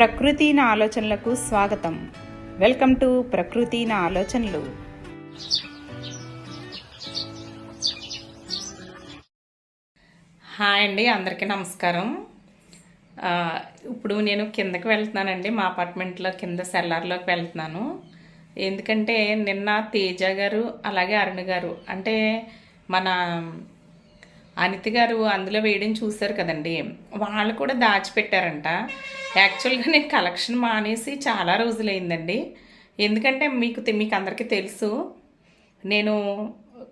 ప్రకృతి నా ఆలోచనలకు స్వాగతం. వెల్కమ్ టు ప్రకృతి నా ఆలోచనలు. హాయ్ అండి అందరికీ నమస్కారం. ఇప్పుడు నేను కిందకి వెళ్తున్నానండి మా అపార్ట్మెంట్లో కింద సెల్లార్లోకి వెళ్తున్నాను. ఎందుకంటే నిన్న తేజ గారు అలాగే అరుణ్ గారు అంటే మన అనిత గారు అందులో వేయడం చూశారు కదండి. వాళ్ళు కూడా దాచిపెట్టారంట. యాక్చువల్గా నేను కలెక్షన్ మానేసి చాలా రోజులైందండి. ఎందుకంటే మీకు మీకు అందరికీ తెలుసు నేను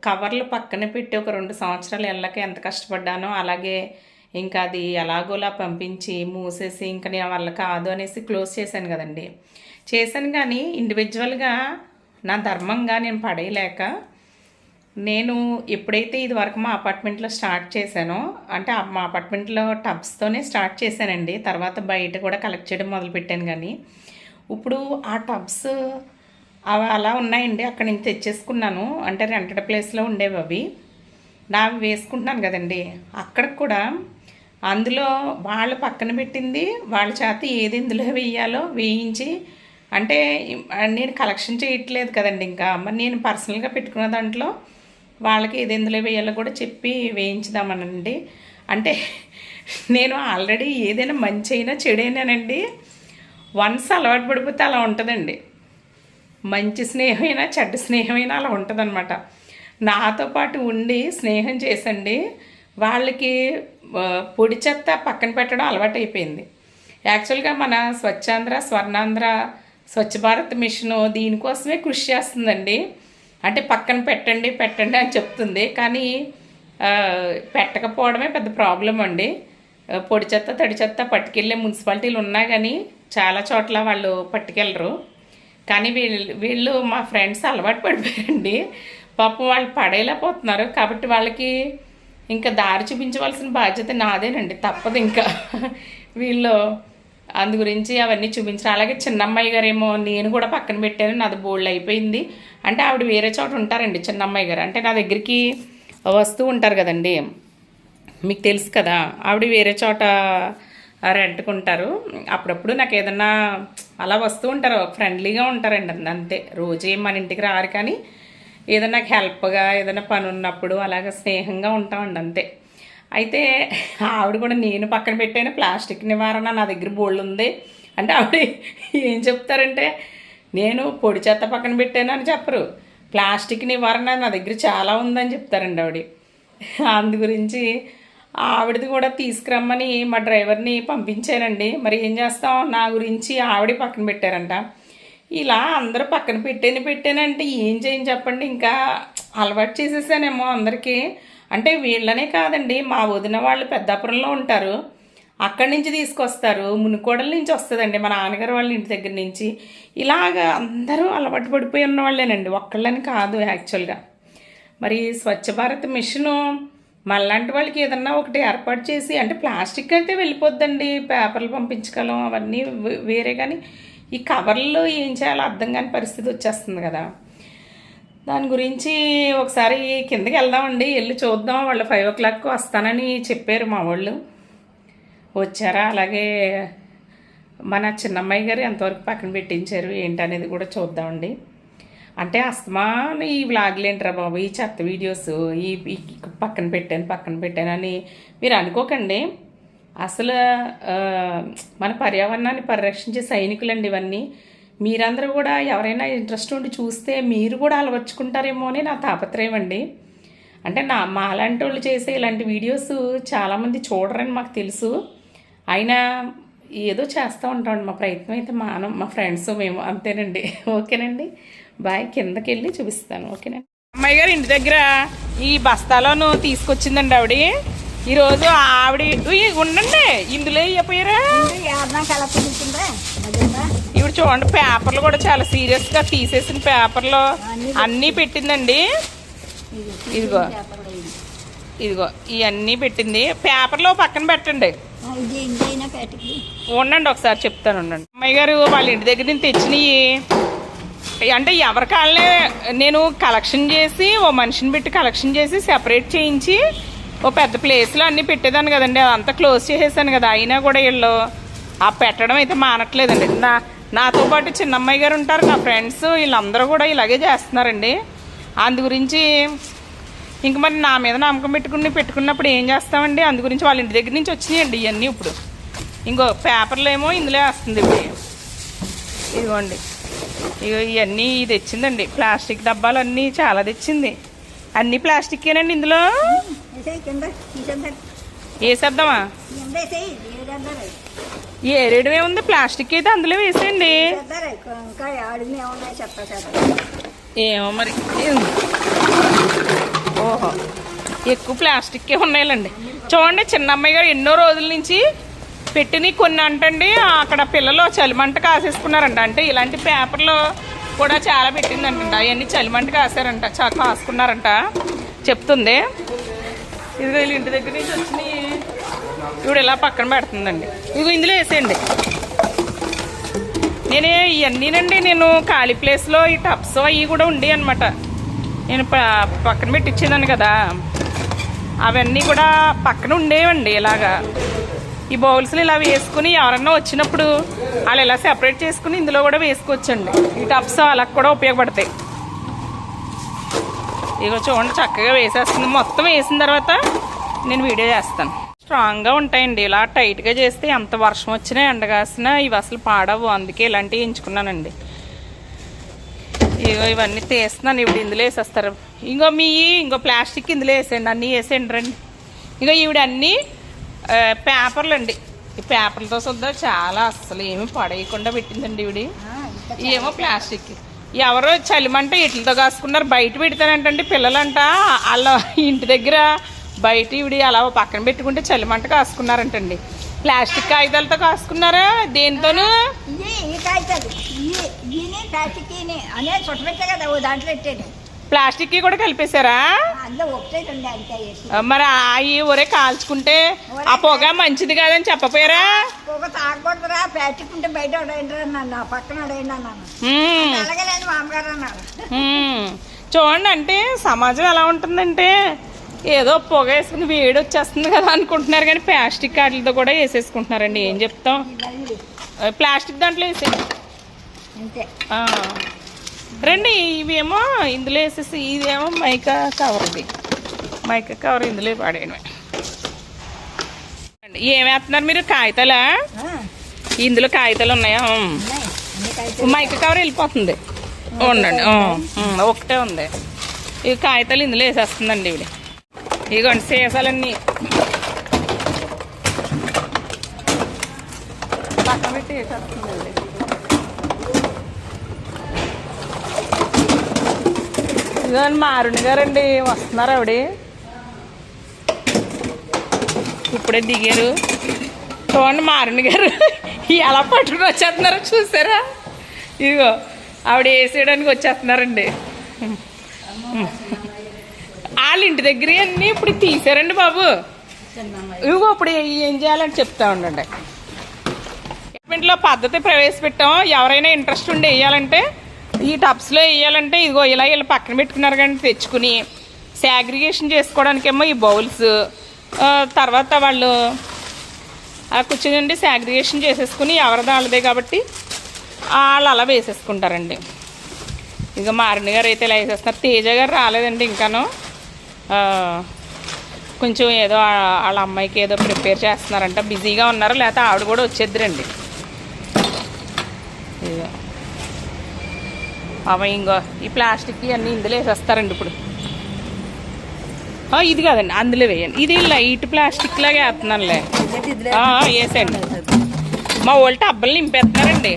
కవర్లు పక్కన పెట్టి ఒక రెండు సంవత్సరాలు వెళ్ళక ఎంత కష్టపడ్డానో అలాగే ఇంకా అది ఎలాగోలా పంపించి మూసేసి ఇంకా నేను వల్ల కాదు అనేసి క్లోజ్ చేశాను కదండి. చేశాను కానీ ఇండివిజువల్గా నా ధర్మంగా నేను పడేయలేక నేను ఎప్పుడైతే ఇది వరకు మా అపార్ట్మెంట్లో స్టార్ట్ చేశానో అంటే ఆ మా అపార్ట్మెంట్లో టబ్స్తోనే స్టార్ట్ చేశానండి. తర్వాత బయట కూడా కలెక్ట్ చేయడం మొదలుపెట్టాను కానీ ఇప్పుడు ఆ టబ్స్ అవి అలా ఉన్నాయండి. అక్కడ నుంచి తెచ్చేసుకున్నాను. అంటే రెంటెడ్ ప్లేస్లో ఉండేవి అవి. నావి వేసుకుంటున్నాను కదండి. అక్కడికి కూడా అందులో వాళ్ళు పక్కన పెట్టింది వాళ్ళ చేత ఏది ఇందులో వేయాలో వేయించి అంటే నేను కలెక్షన్ చేయట్లేదు కదండి ఇంకా. మరి నేను పర్సనల్గా పెట్టుకున్న దాంట్లో వాళ్ళకి ఏది ఎందులో వేయాలో కూడా చెప్పి వేయించుదామనండి. అంటే నేను ఆల్రెడీ ఏదైనా మంచి అయినా చెడైనానండి వన్స్ అలవాటు పడిపోతే అలా ఉంటుందండి. మంచి స్నేహమైనా చెడ్డ స్నేహమైనా అలా ఉంటుందన్నమాట. నాతో పాటు ఉండి స్నేహం చేసండి. వాళ్ళకి పొడి చెత్త పక్కన పెట్టడం అలవాటు అయిపోయింది యాక్చువల్గా మన స్వచ్ఛాంధ్ర స్వర్ణాంధ్ర స్వచ్ఛ భారత్ మిషన్ దీనికోసమే కృషి చేస్తుందండి. అంటే పక్కన పెట్టండి పెట్టండి అని చెప్తుంది. కానీ పెట్టకపోవడమే పెద్ద ప్రాబ్లం అండి. పొడి చెత్త తడి చెత్త పట్టుకెళ్ళే మున్సిపాలిటీలు ఉన్నా కానీ చాలా చోట్ల వాళ్ళు పట్టుకెళ్ళరు. కానీ వీళ్ళు వీళ్ళు మా ఫ్రెండ్స్ అలవాటు పడిపోయారండి. పాపం వాళ్ళు పడేయలేకపోతున్నారు కాబట్టి వాళ్ళకి ఇంకా దారి చూపించవలసిన బాధ్యత నాదేనండి. తప్పదు ఇంకా. వీళ్ళు అందు గురించి అవన్నీ చూపించారు. అలాగే చిన్నమ్మాయి గారేమో నేను కూడా పక్కన పెట్టాను నాది బోల్డ్ అయిపోయింది. అంటే ఆవిడ వేరే చోట ఉంటారండి చిన్నమ్మాయి గారు. అంటే నా దగ్గరికి వస్తూ ఉంటారు కదండి. మీకు తెలుసు కదా ఆవిడ వేరే చోట రెంట్కుంటారు. అప్పుడప్పుడు నాకు ఏదన్నా అలా వస్తూ ఉంటారు ఫ్రెండ్లీగా ఉంటారండి అంతే. రోజేం మన ఇంటికి రారు కానీ ఏదైనా నాకు హెల్ప్గా ఏదైనా పని ఉన్నప్పుడు అలాగ స్నేహంగా ఉంటామండి అంతే. అయితే ఆవిడ కూడా నేను పక్కన పెట్టాను. ప్లాస్టిక్ నివారణ నా దగ్గర బోళ్ళు ఉంది. అంటే ఆవిడ ఏం చెప్తారంటే నేను పొడి చెత్త పక్కన పెట్టాను అని చెప్పరు. ప్లాస్టిక్ నివారణ నా దగ్గర చాలా ఉందని చెప్తారండి ఆవిడ. అందు గురించి ఆవిడది కూడా తీసుకురమ్మని మా డ్రైవర్ని పంపించానండి. మరి ఏం చేస్తాం? నా గురించి ఆవిడ పక్కన పెట్టారంట. ఇలా అందరూ పక్కన పెట్టాను పెట్టానంటే ఏం చేయని చెప్పండి. ఇంకా అలవాటు చేసేసానేమో అందరికీ. అంటే వీళ్ళనే కాదండి మా వదిన వాళ్ళు పెద్దాపురంలో ఉంటారు. అక్కడి నుంచి తీసుకొస్తారు మునుకోడల నుంచి వస్తుందండి. మా నాన్నగారు వాళ్ళ ఇంటి దగ్గర నుంచి. ఇలాగ అందరూ అలవాటు పడిపోయి ఉన్న వాళ్ళేనండి ఒక్కళ్ళని కాదు యాక్చువల్గా. మరి స్వచ్ఛ భారత్ మిషను మళ్ళాంటి వాళ్ళకి ఏదన్నా ఒకటి ఏర్పాటు చేసి అంటే ప్లాస్టిక్ అయితే వెళ్ళిపోద్దండి పేపర్లు పంపించగలం అవన్నీ వే- వేరే కానీ ఈ కవర్లు ఏం చేయాలో అర్థం కాని పరిస్థితి వచ్చేస్తుంది కదా. దాని గురించి ఒకసారి కిందకి వెళ్దామండి వెళ్ళి చూద్దాం. వాళ్ళు ఫైవ్ ఓ క్లాక్కి వస్తానని చెప్పారు మా వాళ్ళు. వచ్చారా? అలాగే మన చిన్నమ్మాయి గారు ఎంతవరకు పక్కన పెట్టించారు ఏంటనేది కూడా చూద్దామండి. అంటే అస్తమాను ఈ వ్లాగ్లు ఏంట్రా బాబు? ఈ చెత్త వీడియోస్ ఈ ఈ పక్కన పెట్టాను పక్కన పెట్టాను అని మీరు అనుకోకండి. అసలు మన పర్యావరణాన్ని పరిరక్షించే సైనికులండి ఇవన్నీ. మీరందరూ కూడా ఎవరైనా ఇంట్రెస్ట్ ఉండి చూస్తే మీరు కూడా అలవర్చుకుంటారేమో అని నా తాపత్రయం అండి. అంటే నా మా అలాంటి వాళ్ళు చేసే ఇలాంటి వీడియోస్ చాలామంది చూడరని మాకు తెలుసు. అయినా ఏదో చేస్తూ ఉంటామండి. మా ప్రయత్నం అయితే మానం మా ఫ్రెండ్స్ మేము అంతేనండి. ఓకేనండి. బాయ్. కిందకి వెళ్ళి చూపిస్తాను. ఓకేనండి. అమ్మాయి గారు ఇంటి దగ్గర ఈ బస్తాలోను తీసుకొచ్చిందండి ఆవిడ. ఈరోజు ఆవిడ ఉండండి. ఇందులో ఇవ్వపోయారా ఇవి చూడండి పేపర్లు కూడా చాలా సీరియస్గా తీసేసిన పేపర్లు. అన్నీ పెట్టిందండి. ఇదిగో ఇదిగో. ఇవన్నీ పెట్టింది. పేపర్లో పక్కన పెట్టండి. ఉండండి ఒకసారి చెప్తాను ఉండండి. అమ్మాయి గారు వాళ్ళ ఇంటి దగ్గర నుంచి తెచ్చినవి అంటే ఎవరి కాళ్ళనే నేను కలెక్షన్ చేసి ఓ మనిషిని పెట్టి కలెక్షన్ చేసి సెపరేట్ చేయించి ఓ పెద్ద ప్లేస్లో అన్నీ పెట్టేదాన్ని కదండి. అదంతా క్లోజ్ చేసేసాను కదా. అయినా కూడా వీళ్ళు ఆ పెట్టడం అయితే మానట్లేదండి. నా నాతో పాటు చిన్న అమ్మాయి గారు ఉంటారు నా ఫ్రెండ్స్ వీళ్ళందరూ కూడా ఇలాగే చేస్తున్నారండి. అందు గురించి ఇంక మరి నా మీద నమ్మకం పెట్టుకుని పెట్టుకున్నప్పుడు ఏం చేస్తామండి? అందు గురించి వాళ్ళ ఇంటి దగ్గర నుంచి వచ్చినాయండి ఇవన్నీ ఇప్పుడు. ఇంకో పేపర్లు ఏమో ఇందులో వేస్తుంది ఇప్పుడు. ఇదిగోండి. ఇగో ఇవన్నీ ఇది తెచ్చిందండి. ప్లాస్టిక్ డబ్బాలు అన్నీ చాలా తెచ్చింది. అన్నీ ప్లాస్టిక్కేనండి ఇందులో? వేసేద్దామా కింద ఉంది ప్లాస్టిక్ అయితే అందులో వేసేయండి. ఏమో మరి. ఓహో ఎక్కువ ప్లాస్టిక్కే ఉన్నాయిలండి. చూడండి చిన్న అమ్మాయి గారు ఎన్నో రోజుల నుంచి పెట్టినవి కొన్ని అంటండి అక్కడ పిల్లలు చలిమంట కాసేసుకున్నారంట. అంటే ఇలాంటి పేపర్లు కూడా చాలా పెట్టిందంట అవన్నీ చలిమంట కాసారంట చాలా కాసుకున్నారంట. చెప్తుంది. ఇది ఇంటి దగ్గర నుంచి వచ్చినాయి ఇప్పుడు ఇలా పక్కన పెడుతుందండి. ఇదిగో ఇందులో వేసేయండి. నేనే ఇవన్నీనండి నేను ఖాళీ ప్లేస్లో ఈ టప్స్ అవి కూడా ఉండే అనమాట నేను ప- పక్కన పెట్టిచ్చేదాన్ని కదా. అవన్నీ కూడా పక్కన ఉండేవండి ఇలాగా. ఈ బౌల్స్ని ఇలా వేసుకుని ఎవరన్నా వచ్చినప్పుడు వాళ్ళు ఇలా సెపరేట్ చేసుకుని ఇందులో కూడా వేసుకోవచ్చండి. ఈ టప్స్ అలా కూడా ఉపయోగపడతాయి. ఇగో చూడండి చక్కగా వేసేస్తుంది. మొత్తం వేసిన తర్వాత నేను వీడియో చేస్తాను. స్ట్రాంగ్గా ఉంటాయండి. ఇలా టైట్గా చేస్తే ఎంత వర్షం వచ్చినా ఎండగాసినా ఇవి అసలు పాడవు. అందుకే ఇలాంటివి ఎంచుకున్నానండి. ఇగో ఇవన్నీ తీస్తున్నాను. ఇప్పుడు ఇందులో వేసేస్తారు. ఇంకో మీ ఇంకో ప్లాస్టిక్ ఇందులో వేసేయండి. అన్నీ వేసేయండి రండి. ఇగో ఈవిడ అన్నీ పేపర్లు అండి. ఈ పేపర్లతో సుద్దా చాలా అస్సలు ఏమి పడేయకుండా పెట్టిందండి ఈవిడి. ఏమో ప్లాస్టిక్. ఎవరో చలిమంట ఇట్లతో కాసుకున్నారు. బయట పెడతానంటండి పిల్లలంట. వాళ్ళ ఇంటి దగ్గర బయట ఇవిడి అలా పక్కన పెట్టుకుంటే చలిమంట కాసుకున్నారంటండి. ప్లాస్టిక్ కాగితాలతో కాసుకున్నారా? దేనితోనూ? ఇవి ఇవి ఇవి ప్లాస్టిక్ కూడా కలిపేశారా? మరి అవి ఒరే కాల్చుకుంటే ఆ పొగ మంచిది కాదని చెప్పపోయారా? పొగ తాగకూడదురా ప్లాస్టిక్ ఉంటే బయట నా పక్కన ఉడైండి అన్నాను. మామగారు అన్నారు. చూడండి అంటే సమాజం ఎలా ఉంటుందంటే ఏదో పొగ వేసుకుని వేడి వచ్చేస్తుంది కదా అనుకుంటున్నారు కానీ ప్లాస్టిక్ వాటితో కూడా వేసేసుకుంటున్నారండి. ఏం చెప్తాం? ప్లాస్టిక్ దాంట్లో వేసే అంతే రండి ఇవేమో ఇందులో వేసేసి ఇదేమో మైకా కవర్ ఇది. మైకా కవర్ ఇందులో పడేయడమే అండి, ఏం వేస్తున్నారు మీరు? కాగితాలా? ఇందులో కాగితాలు ఉన్నాయా? మైక్ కవర్ వెళ్ళిపోతుంది. ఉండండి. ఒకటే ఉంది. ఈ కాగితాలు ఇందులో వేసేస్తుందండి ఇవిడ ఇదిగోండి సీసాలన్నీ. పక్కన పెట్టి వేసేస్తుందండి ఇదిగోండి మారుణి గారండి వస్తున్నారు ఆవిడ. ఇప్పుడే దిగారు. చూడండి మారుణి గారు ఎలా పట్టుకుని వచ్చేస్తున్నారో చూసారా? ఇదిగో ఆవిడ వేసేయడానికి వచ్చేస్తున్నారండి. వాళ్ళ ఇంటి దగ్గర అన్నీ ఇప్పుడు తీసారండి బాబు. ఇదిగో ఇప్పుడు ఏం చేయాలని చెప్తా ఉండండి. లో పద్ధతి ప్రవేశపెట్టాం. ఎవరైనా ఇంట్రెస్ట్ ఉండి వేయాలంటే ఈ టబ్స్లో వేయాలంటే ఇదిగో ఇలా ఇలా పక్కన పెట్టుకున్నారు కానీ తెచ్చుకుని సాగ్రిగేషన్ చేసుకోవడానికేమో ఈ బౌల్స్ తర్వాత వాళ్ళు ఆ కూర్చుని సాగ్రిగేషన్ చేసేసుకుని ఎవరిది వాళ్ళదే కాబట్టి వాళ్ళు అలా వేసేసుకుంటారండి. ఇక మారిన గారు అయితే ఇలా వేసేస్తున్నారు. తేజ గారు రాలేదండి ఇంకాను. కొంచెం ఏదో వాళ్ళ అమ్మాయికి ఏదో ప్రిపేర్ చేస్తున్నారంట. బిజీగా ఉన్నారు లేకపోతే ఆవిడ కూడా వచ్చేద్దరండి. ఇదిగో. అవ ఇంకో ఈ ప్లాస్టిక్ అన్నీ ఇందులో వేసేస్తారండి ఇప్పుడు. ఇది కాదండి అందులో వేయండి. ఇది లైట్ ప్లాస్టిక్ లాగా వేస్తున్నానులే. వేసేయండి. మా వాళ్ళు టబ్బలు నింపేస్తున్నారండి.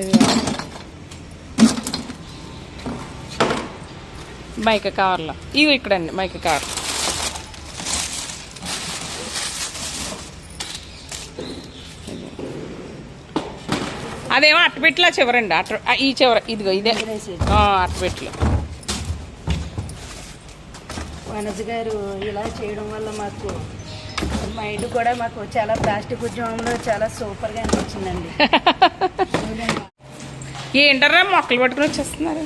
ఇది మైక కవర్లో ఇవి ఇక్కడండి మైక కవర్ అదేమో అట్టపెట్టిలా చివరండి అట్ట ఈ చివర ఇదిగో ఇదే. అట్టపెట్టిలో వనజ గారు ఇలా చేయడం వల్ల మాకు మైండ్ కూడా మాకు చాలా ప్లాస్టిక్ ఉద్యమంలో చాలా సూపర్గా అనిపించిందండి. ఏంటరా మొక్కలు పట్టుకుని వచ్చేస్తున్నారు?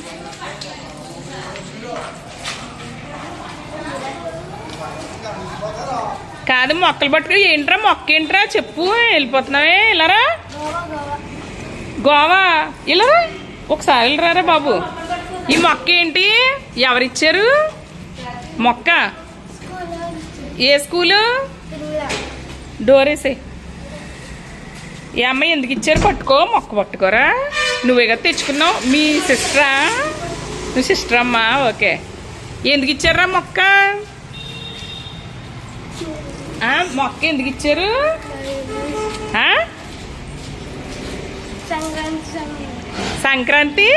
కాదు మొక్కలు పట్టుకుని ఏంట్రా మొక్క ఏంట్రా చెప్పు వెళ్ళిపోతున్నావే ఇలారా గోవా ఇలారా ఒకసారి వెళ్ళరారా బాబు? ఈ మొక్క ఏంటి? ఎవరిచ్చారు? మొక్క? ఏ స్కూలు? డోరేసే. ఏ అమ్మాయి ఎందుకు ఇచ్చారు? పట్టుకో మొక్క పట్టుకోరా. నువ్వే కదా తెచ్చుకున్నావు మీ సిస్టరా? నువ్వు సిస్టర్ అమ్మా ఓకే. ఎందుకు ఇచ్చారా మొక్క? మొక్క ఎందుకు ఇచ్చారు? ఆ? సంక్రాంతి?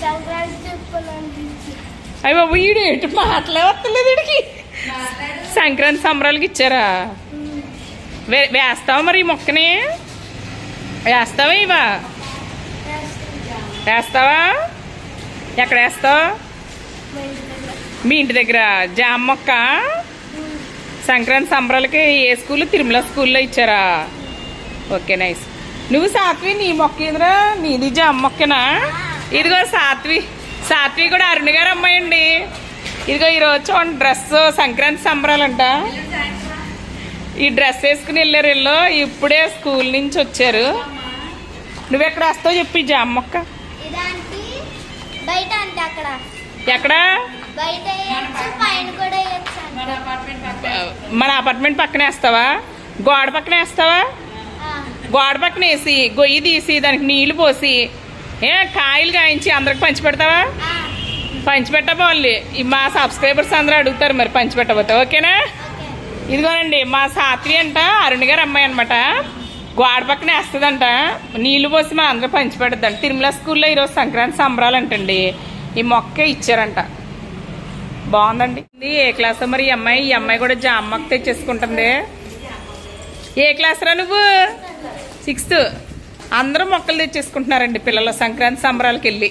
సమయం అయ్యి బాబు ఈడు ఏంటి మాటలే వస్తలేదు వీడికి సంక్రాంతి సంబరాలకి ఇచ్చారా? వే వేస్తావా మరి ఈ మొక్కని? వేస్తావా ఇవా? వేస్తావా? ఎక్కడ వేస్తావు? మీ ఇంటి దగ్గర? జామ మొక్క? సంక్రాంతి సంబరాలకి ఏ స్కూల్? తిరుమల స్కూల్లో ఇచ్చారా? Okay nice. నువ్వు సాత్వి నీ మొక్క ఎదురా నీది జామ మొక్కనా? ఇదిగో సాత్వి. సాత్వి కూడా అరుణ్ గారు అమ్మాయి అండి ఇదిగో ఈరోజు చూడండి డ్రెస్ సంక్రాంతి సంబరాలంట. ఈ డ్రెస్ వేసుకుని వెళ్ళారు వీళ్ళు. ఇప్పుడే స్కూల్ నుంచి వచ్చారు. నువ్వు ఎక్కడ వస్తావు చెప్పి జామ మొక్క. ఇదానికి బయట అంటే అక్కడ. ఎక్కడ? మన అపార్ట్మెంట్ పక్కన. వేస్తావా? గోడ పక్కన వేస్తావా? ఆ, గోడ పక్కన వేసి గొయ్యి తీసి దానికి నీళ్ళు పోసి ఏ కాయలు కాయించి అందరికి పంచి పెడతావా ఆ, పంచి పెట్టబోవాలి మా సబ్స్క్రైబర్స్ అందరూ అడుగుతారు మరి పంచి పెట్టబోతే ఓకేనా? ఓకే. ఇదిగోనండి మా సాత్వి అంట అరుణ్ గారు అమ్మాయి అనమాట గోడ పక్కన వేస్తుందంట. నీళ్ళు పోసి మా అందరూ పంచి పెడద్దంట తిరుమల స్కూల్లో ఈరోజు సంక్రాంతి సంబరాలు అంటండి ఈ మొక్క ఇచ్చారంట. బాగుందండి. ఇది ఏ క్లాస్ మరి ఈ అమ్మాయి? ఈ అమ్మాయి కూడా జామ తెచ్చేసుకుంటుంది. ఏ క్లాస్ రా నువ్వు? సిక్స్త్ అందరూ మొక్కలు తెచ్చేసుకుంటున్నారండి పిల్లల సంక్రాంతి సంబరాలకి వెళ్ళి